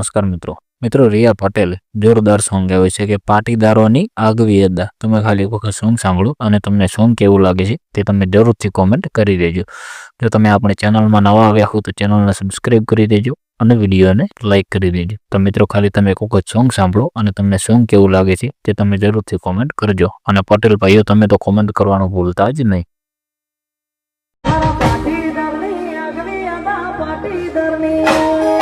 નમસ્કાર મિત્રો. મિત્રો રિયા પટેલ જોરદાર સોંગ ગાયું છે કે પાટીદારોની આગવી અદા તમે ખાલી એક વખત સોંગ સાંભળો અને તમને સોંગ કેવું લાગે છે તે તમે જરૂરથી કોમેન્ટ કરી દેજો. જો તમે આપણે ચેનલમાં નવા આવ્યા હો તો ચેનલને સબસ્ક્રાઈબ કરી દેજો અને વિડીયોને લાઇક કરી દેજો. તો મિત્રો, ખાલી તમે એક વખત સોંગ સાંભળો અને તમને સોંગ કેવું લાગે છે તે તમે જરૂરથી કોમેન્ટ કરજો. અને પટેલ ભાઈઓ, તમે તો કોમેન્ટ કરવાનું ભૂલતા જ નહીં. પાટીદારની